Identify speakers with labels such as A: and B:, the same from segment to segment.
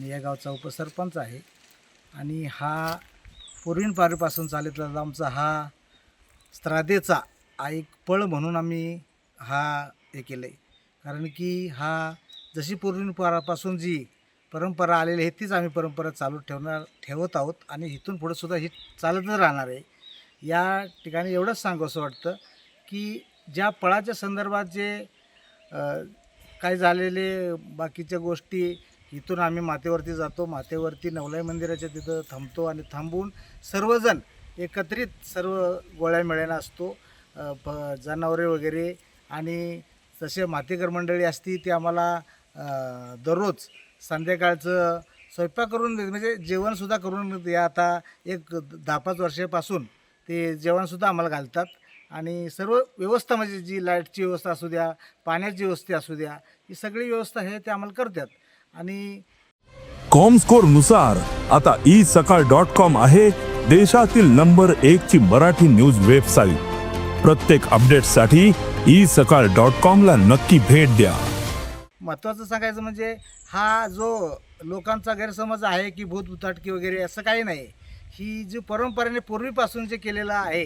A: मी या गावचा उपसरपंच आहे. आणि हा पूर्वीपारीपासून चालत आलेला आमचा हा श्राद्धेचा एक पळ म्हणून आम्ही हा हे केलं आहे कारण की हा जशी पूर्वीपारापासून जी परंपरा आलेली आहे तीच आम्ही परंपरा चालू ठेवणार ठेवत आहोत. आणि इथून पुढंसुद्धा ही चालतच राहणार आहे. या ठिकाणी एवढंच सांगू असं वाटतं की ज्या पळाच्या संदर्भात जे काही काय झालेले बाकीच्या गोष्टी इथून आम्ही मातेवरती जातो. मातेवरती नवलाई मंदिराच्या तिथं थांबतो आणि थांबून सर्वजण एकत्रित सर्व गोळ्या मिळायला असतो. प जनावरे वगैरे आणि तसे मातेकर मंडळी असती ती आम्हाला दररोज संध्याकाळचं स्वयंपाक करून म्हणजे जेवणसुद्धा करून या आता एक दहा पाच वर्षापासून ते जेवणसुद्धा आम्हाला घालतात. आणि सर्व व्यवस्था म्हणजे जी लाईटची व्यवस्था असू द्या पाण्याची व्यवस्था असू द्या ही सगळी व्यवस्था हे ते आम्हाला करतात. आणि
B: कॉमस्कोरनुसार आता ई सकाळ डॉट कॉम आहे देशातील नंबर एक ची मराठी न्यूज वेबसाईट प्रत्येक अपडेटसाठी ई सकाळ डॉट कॉम ला नक्की भेट द्या.
A: महत्त्वाचं सांगायचं म्हणजे हा जो लोकांचा गैरसमज आहे की भूत भुताटकी वगैरे असं काही नाही. ही जी परंपरेने पूर्वीपासून जे केलेलं आहे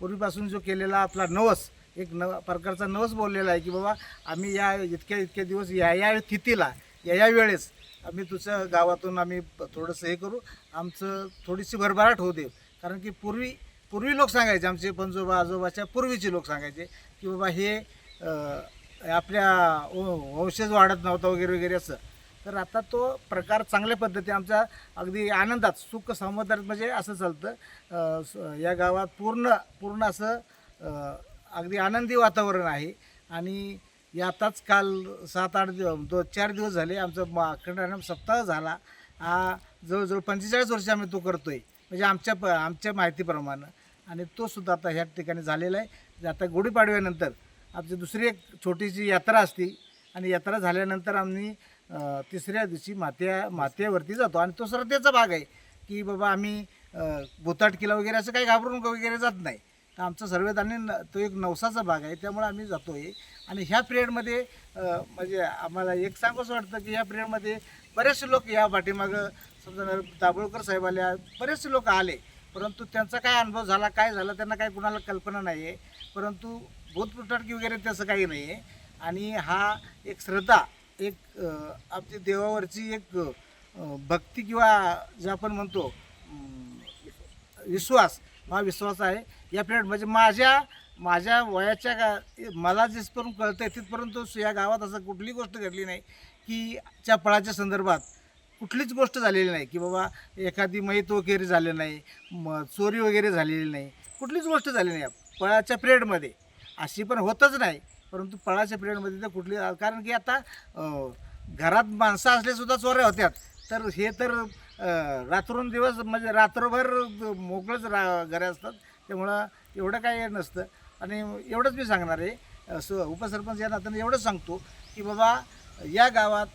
A: पूर्वीपासून जो केलेला आपला नवस एक नव प्रकारचा नवस बोललेला आहे की बाबा आम्ही या इतक्या इतक्या दिवस या या तिथीला या या वेळेस आम्ही तुझ्या गावातून आम्ही थोडंसं हे करू. आमचं थोडीशी भरभराट होऊ दे कारण की पूर्वी पूर्वी लोक सांगायचे आमचे पंजोबा आजोबाच्या पूर्वीचे लोक सांगायचे की बाबा हे आपल्या वंशज वाढत नव्हता वगैरे वगैरे असं. तर आता तो प्रकार चांगल्या पद्धती आमच्या अगदी आनंदात सुख संवादात म्हणजे असं चालतं. या गावात पूर्ण पूर्ण असं अगदी आनंदी वातावरण आहे. आणि या आताच काल सात आठ दिवस दो चार दिवस झाले आमचं मा अखंड सप्ताह झाला. हा जवळजवळ पंचेचाळीस वर्ष आम्ही तो करतोय. म्हणजे आमच्या प आमच्या माहितीप्रमाणे. आणि तो सुद्धा आता ह्या ठिकाणी झालेला आहे. आता गुढीपाडव्यानंतर आमची दुसरी एक छोटीशी यात्रा असती. आणि यात्रा झाल्यानंतर आम्ही तिसऱ्या दिवशी मात्या मात्यावरती जातो. आणि तो श्रद्धेचा भाग आहे की बाबा आम्ही अ, भुताटकीला वगैरे असं काही घाबरून वगैरे जात नाही. आमचं सर्वेत न तो एक नवसाचा भाग आहे त्यामुळे आम्ही जातो आहे आणि ह्या पिरियडमध्ये म्हणजे आम्हाला एक सांगूच वाटतं की ह्या पिरियडमध्ये बरेचसे लोक या पाठीमागं समजा दाभोळकर साहेब आल्या बरेचसे लोक आले परंतु त्यांचा काय अनुभव झाला काय झाला त्यांना काही कुणाला कल्पना नाही आहे परंतु भूतपुटाटकी वगैरे तसं काही नाही आहे आणि हा एक श्रद्धा एक आपली देवावरची एक भक्ती किंवा जे आपण म्हणतो विश्वास हा विश्वास आहे. या पिरियड म्हणजे माझ्या माझ्या वयाच्या का मला जिथपर्यंत कळतं आहे तिथपर्यंत या गावात असं कुठली गोष्ट घडली नाही की च्या फळाच्या संदर्भात कुठलीच गोष्ट झालेली नाही की बाबा एखादी मैत वगैरे झालं नाही म चोरी वगैरे झालेली नाही. कुठलीच गोष्ट झाली नाही पळाच्या पिरियडमध्ये अशी पण होतच नाही. परंतु पळाच्या पिरियडमध्ये तर कुठली कारण की आता घरात माणसं असलेसुद्धा चोऱ्या होत्यात. तर हे तर रात्रंदिवस दिवस म्हणजे रात्रभर मोकळंच रा घरे असतात. त्यामुळं एवढं काही नसतं. आणि एवढंच मी सांगणार आहे. स उपसरपंच या नात्याने एवढंच सांगतो की बाबा या गावात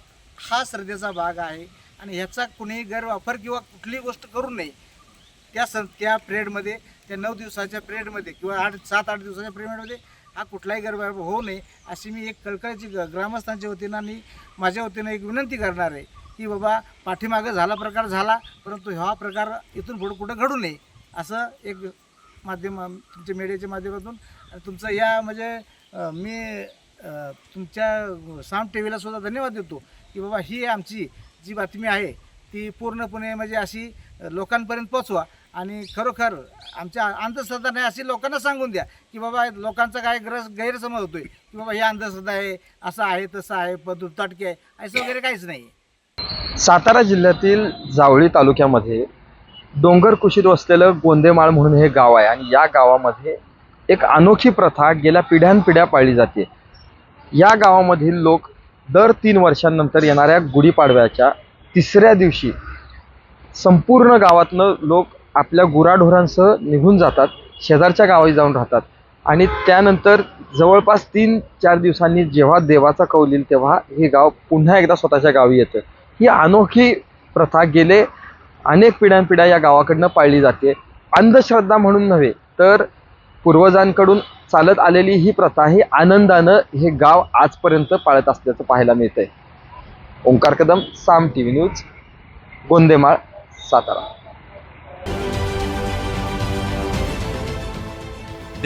A: हा श्रद्धेचा भाग आहे आणि ह्याचा कुणीही गैरवापर किंवा कुठलीही गोष्ट करू नये. त्या सं त्या पिरियडमध्ये त्या नऊ दिवसाच्या पिरियडमध्ये किंवा आठ सात आठ दिवसाच्या पिरियडमध्ये हा कुठलाही गैरवापर होऊ नये अशी मी एक कळकळीची ग- ग्रामस्थांच्या वतीनं आणि माझ्या वतीनं एक विनंती करणार आहे. की बाबा पाठीमागं झाला प्रकार झाला परंतु हा प्रकार इथून पुढं कुठं घडू नये असं एक माध्यम तुमच्या मीडियाच्या माध्यमातून. तुमचं या म्हणजे मी तुमच्या साम टी व्हीला सुद्धा धन्यवाद देतो की बाबा ही आमची जी बातमी आहे ती पूर्णपणे म्हणजे अशी लोकांपर्यंत पोचवा आणि खरोखर आमच्या अंधश्रद्धा नाही अशी लोकांना सांगून द्या की बाबा लोकांचा काय ग्रस गैरसमज होतोय की बाबा ही अंधश्रद्धा आहे असं आहे तसं आहे पदुताटकी आहे असं वगैरे काहीच नाही.
C: सातारा जिल्ह्यातील जावळी तालुक्यामध्ये डोंगर कुशीत वसलेलं गोंदेमाळ म्हणून हे गाव आहे. आणि या गावामध्ये एक अनोखी प्रथा गेल्या पिढ्यानपिढ्या पाळली जाते. या गावामधील लोक दर तीन वर्षांनंतर येणाऱ्या गुढीपाडव्याच्या तिसऱ्या दिवशी संपूर्ण गावातनं लोक आपल्या गुराढोरांसह निघून जातात शेजारच्या गावी जाऊन राहतात. आणि त्यानंतर जवळपास तीन चार दिवसांनी जेव्हा देवाचा कौल येईल तेव्हा हे गाव पुन्हा एकदा स्वतःच्या गावी येतं. ही अनोखी प्रथा गेले अनेक पिढ्यानपिढ्या या गावाकडनं पाळली जाते. अंधश्रद्धा म्हणून नव्हे तर पूर्वजांकडून चालत आलेली ही प्रथा ही आनंदानं हे गाव आजपर्यंत पाळत असल्याचं पाहायला मिळतंय. Omkar Kadam Saam T V news Gondemal Satara.